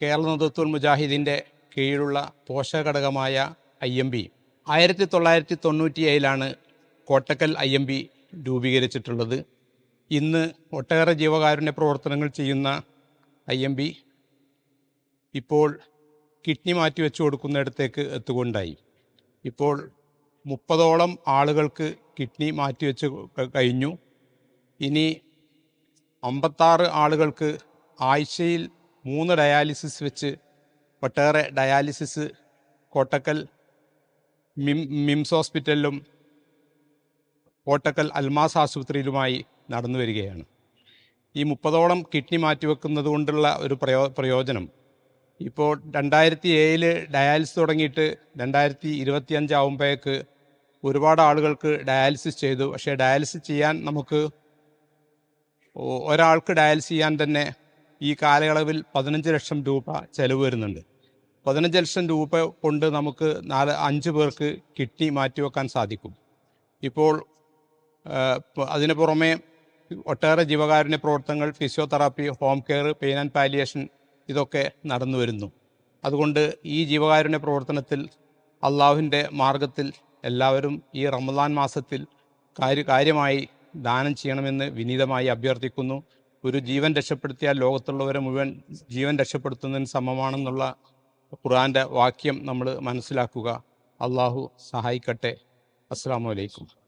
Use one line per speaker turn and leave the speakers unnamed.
കേരള നേതൃത്വൽ മുജാഹിദിന്റെ കീഴിലുള്ള പോഷകഘടകമായ I M B ആയിരത്തി തൊള്ളായിരത്തി തൊണ്ണൂറ്റി ഏഴിലാണ് കോട്ടക്കൽ ഐ എം ബി രൂപീകരിച്ചിട്ടുള്ളത്. ഇന്ന് ഒട്ടേറെ ജീവകാരുണ്യ പ്രവർത്തനങ്ങൾ ചെയ്യുന്ന ഐ എം ബി ഇപ്പോൾ കിഡ്നി മാറ്റി വെച്ചു കൊടുക്കുന്നിടത്തേക്ക് എത്തുകൊണ്ടായി. ഇപ്പോൾ മുപ്പതോളം ആളുകൾക്ക് കിഡ്നി മാറ്റി വെച്ച് കഴിഞ്ഞു. ഇനി അമ്പത്താറ് ആളുകൾക്ക് ആഴ്ചയിൽ മൂന്ന് ഡയാലിസിസ് വെച്ച് ഒട്ടേറെ ഡയാലിസിസ് കോട്ടക്കൽ മിം മിംസ് ഹോസ്പിറ്റലിലും കോട്ടക്കൽ അൽമാസ് ആശുപത്രിയിലുമായി നടന്നു വരികയാണ്. ഈ മുപ്പതോളം കിഡ്നി മാറ്റിവെക്കുന്നത് കൊണ്ടുള്ള ഒരു പ്രയോ പ്രയോജനം. ഇപ്പോൾ രണ്ടായിരത്തി ഏഴിൽ ഡയാലിസിസ് തുടങ്ങിയിട്ട് രണ്ടായിരത്തി ഇരുപത്തി അഞ്ചാവുമ്പോഴേക്ക് ഒരുപാട് ആളുകൾക്ക് ഡയാലിസിസ് ചെയ്തു. പക്ഷേ ഡയാലിസിസ് ചെയ്യാൻ നമുക്ക് ഒരാൾക്ക് ഡയാലിസിസ് ചെയ്യാൻ തന്നെ ഈ കാലയളവിൽ പതിനഞ്ച് ലക്ഷം രൂപ ചെലവ് വരുന്നുണ്ട്. പതിനഞ്ച് ലക്ഷം രൂപ കൊണ്ട് നമുക്ക് നാല് അഞ്ച് പേർക്ക് കിഡ്നി മാറ്റിവെക്കാൻ സാധിക്കും. ഇപ്പോൾ അതിനു പുറമെ ഒട്ടേറെ ജീവകാരുണ്യ പ്രവർത്തനങ്ങൾ physiotherapy home care pain and palliation ഇതൊക്കെ നടന്നു വരുന്നു. അതുകൊണ്ട് ഈ ജീവകാരുണ്യ പ്രവർത്തനത്തിൽ അള്ളാഹുവിന്റെ മാർഗത്തിൽ എല്ലാവരും ഈ റമദാൻ മാസത്തിൽ കാര്യ കാര്യമായി ദാനം ചെയ്യണമെന്ന് വിനീതമായി അഭ്യർത്ഥിക്കുന്നു. ഒരു ജീവൻ രക്ഷപ്പെടുത്തിയാൽ ലോകത്തുള്ളവരെ മുഴുവൻ ജീവൻ രക്ഷപ്പെടുത്തുന്നതിന് സമമാണെന്നുള്ള ഖുറാന്റെ വാക്യം നമ്മൾ മനസ്സിലാക്കുക. അള്ളാഹു സഹായിക്കട്ടെ. അസ്സാം വലൈക്കും